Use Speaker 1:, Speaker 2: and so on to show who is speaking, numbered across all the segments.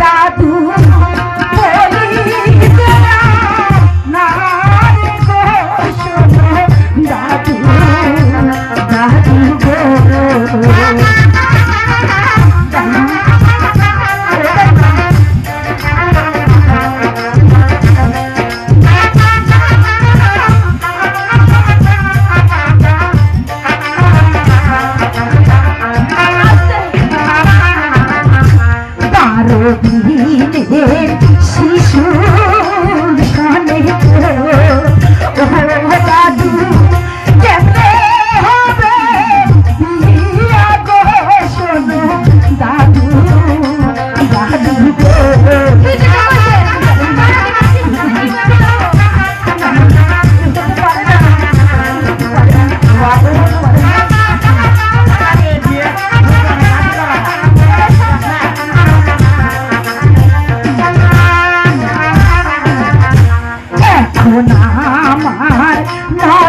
Speaker 1: দাদু தங்கி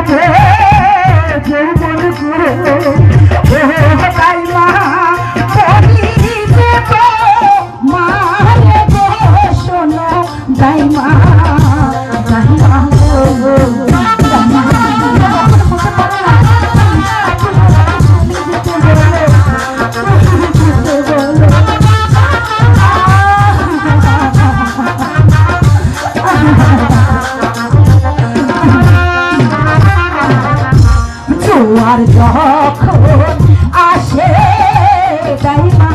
Speaker 1: আছে জোয়ার যখন আসে তাই মা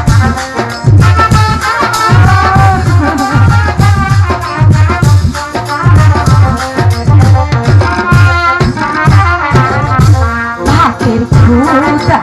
Speaker 1: பாட்டில் கூட்டா